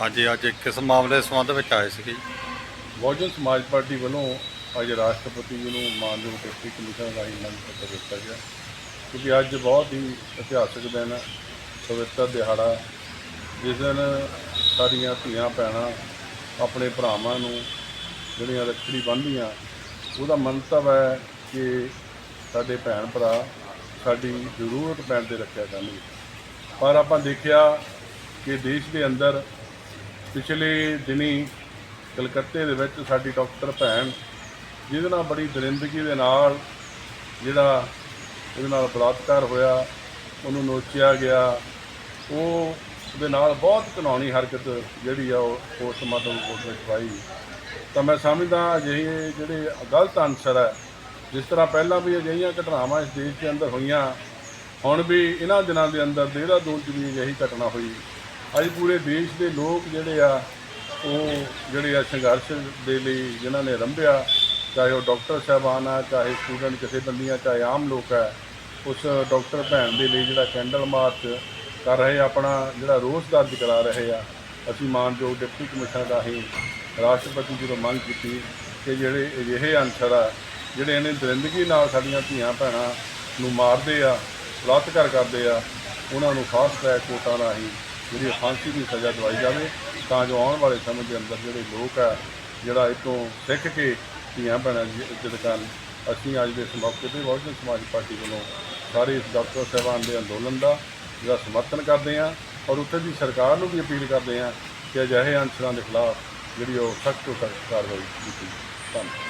ਹਾਂਜੀ, ਅੱਜ ਕਿਸ ਮਾਮਲੇ ਦੇ ਸੰਬੰਧ ਵਿੱਚ ਆਏ ਸੀਗੇ ਜੀ ਬਹੁਜਨ ਸਮਾਜ ਪਾਰਟੀ ਵੱਲੋਂ ਅੱਜ ਰਾਸ਼ਟਰਪਤੀ ਜੀ ਨੂੰ ਮਾਨਯੋਗ ਡਿਪਟੀ ਕਮਿਸ਼ਨਰ ਰਾਹੀਂ ਮੰਗ ਪੱਤਰ ਦਿੱਤਾ ਗਿਆ। ਕਿਉਂਕਿ ਅੱਜ ਬਹੁਤ ਹੀ ਇਤਿਹਾਸਕ ਦਿਨ ਹੈ, ਪਵਿੱਤਰ ਦਿਹਾੜਾ, ਜਿਸ ਦਿਨ ਸਾਡੀਆਂ ਧੀਆਂ ਭੈਣਾਂ ਆਪਣੇ ਭਰਾਵਾਂ ਨੂੰ ਜਿਹੜੀਆਂ ਰੱਖੜੀ ਬੰਨ੍ਹਦੀਆਂ, ਉਹਦਾ ਮੰਤਵ ਹੈ ਕਿ ਸਾਡੇ ਭੈਣ ਭਰਾ ਸਾਡੀ ਜ਼ਰੂਰਤ ਪੈਣ ਤੇ ਰੱਖਿਆ ਕਰਨਗੇ ਪਰ ਆਪਾਂ ਦੇਖਿਆ ਕਿ ਦੇਸ਼ ਦੇ ਅੰਦਰ ਪਿਛਲੇ ਦਿਨੀ ਕਲਕੱਤੇ ਦੇ ਵਿੱਚ ਸਾਡੀ ਡਾਕਟਰ ਭੈਣ, ਜਿਹਦੇ ਨਾਲ ਬੜੀ ਦਰਿੰਦਗੀ ਦੇ ਨਾਲ ਜਿਹੜਾ ਉਹਦੇ ਨਾਲ ਬਲਾਤਕਾਰ ਹੋਇਆ, ਉਹਨੂੰ ਨੋਚਿਆ ਗਿਆ, ਉਹ ਉਹਦੇ ਨਾਲ ਬਹੁਤ ਕਾਨੂੰਨੀ ਹਰਕਤ ਜਿਹੜੀ ਆ ਉਹ ਪੋਸਟਮਾਰਟਮ ਰਿਪੋਰਟ ਵਿੱਚ ਪਾਈ। ਤਾਂ ਮੈਂ ਸਮਝਦਾ ਅਜਿਹੇ ਜਿਹੜੇ ਗਲਤ ਅਨਸਰ ਹੈ, ਜਿਸ ਤਰ੍ਹਾਂ ਪਹਿਲਾਂ ਵੀ ਅਜਿਹੀਆਂ ਘਟਨਾਵਾਂ ਇਸ ਦੇਸ਼ ਦੇ ਅੰਦਰ ਹੋਈਆਂ, ਹੁਣ ਵੀ ਇਹਨਾਂ ਦਿਨਾਂ ਦੇ ਅੰਦਰ ਦੇਹਰਾਦੂਨ 'ਚ ਵੀ ਅਜਿਹੀ ਘਟਨਾ ਹੋਈ। ਅੱਜ ਪੂਰੇ ਦੇਸ਼ ਦੇ ਲੋਕ ਜਿਹੜੇ ਆ, ਉਹ ਜਿਹੜੇ ਆ ਸੰਘਰਸ਼ ਦੇ ਲਈ ਜਿਨ੍ਹਾਂ ਨੇ ਰੰਭਿਆ, ਚਾਹੇ ਉਹ ਡਾਕਟਰ ਸਾਹਿਬਾਨ ਆ, ਚਾਹੇ ਸਟੂਡੈਂਟ ਕਿਸੇ ਬੰਦੀਆਂ ਚਾਹੇ ਆਮ ਲੋਕ ਆ, ਉਸ ਡਾਕਟਰ ਭੈਣ ਦੇ ਲਈ ਜਿਹੜਾ ਕੈਂਡਲ ਮਾਰਚ ਕਰ ਰਹੇ ਆਪਣਾ ਜਿਹੜਾ ਰੋਸ ਦਰਜ ਕਰਾ ਰਹੇ ਆ, ਅਸੀਂ ਮਾਨਯੋਗ ਡਿਪਟੀ ਕਮਿਸ਼ਨਰ ਰਾਹੀਂ ਰਾਸ਼ਟਰਪਤੀ ਜੀ ਤੋਂ ਮੰਗ ਕੀਤੀ ਕਿ ਜਿਹੜੇ ਅਜਿਹੇ ਅਨਸਰ ਆ, ਜਿਹੜੇ ਇਹਨੇ ਦਰਿੰਦਗੀ ਨਾਲ ਸਾਡੀਆਂ ਧੀਆਂ ਭੈਣਾਂ ਨੂੰ ਮਾਰਦੇ ਆ, ਬਲਾਤਕਾਰ ਕਰਦੇ ਆ, ਉਹਨਾਂ ਨੂੰ ਖਾਸ ਟਰੈਕ ਕੋਰਟਾਂ ਰਾਹੀਂ ਜਿਹੜੀ ਫਾਂਸੀ ਦੀ ਸਜ਼ਾ ਦਵਾਈ ਜਾਵੇ, ਤਾਂ ਜੋ ਆਉਣ ਵਾਲੇ ਸਮੇਂ ਦੇ ਅੰਦਰ ਜਿਹੜੇ ਲੋਕ ਆ, ਜਿਹੜਾ ਇਹ ਤੋਂ ਸਿੱਖ ਕੇ ਧੀਆਂ ਭੈਣਾਂ ਦੀ ਇੱਜ਼ਤ ਕਰਨ, ਅਸੀਂ ਅੱਜ ਦੇ ਇਸ ਮੌਕੇ ਤੇ ਬਹੁਜਨ ਸਮਾਜ ਪਾਰਟੀ ਵੱਲੋਂ ਸਾਰੇ ਇਸ ਡਾਕਟਰ ਸਾਹਿਬਾਨ ਦੇ ਅੰਦੋਲਨ ਦਾ ਜਿਹੜਾ ਸਮਰਥਨ ਕਰਦੇ ਆ ਔਰ ਉੱਥੇ ਦੀ ਸਰਕਾਰ ਨੂੰ ਵੀ ਅਪੀਲ ਕਰਦੇ ਆ ਕਿ ਅਜਿਹੇ ਅਨਸਰਾਂ ਦੇ ਖਿਲਾਫ ਜਿਹੜੀ ਉਹ ਸਖਤ ਤੋਂ ਸਖਤ ਕਾਰਵਾਈ ਕੀਤੀ ਜਾਵੇ। ਧੰਨਵਾਦ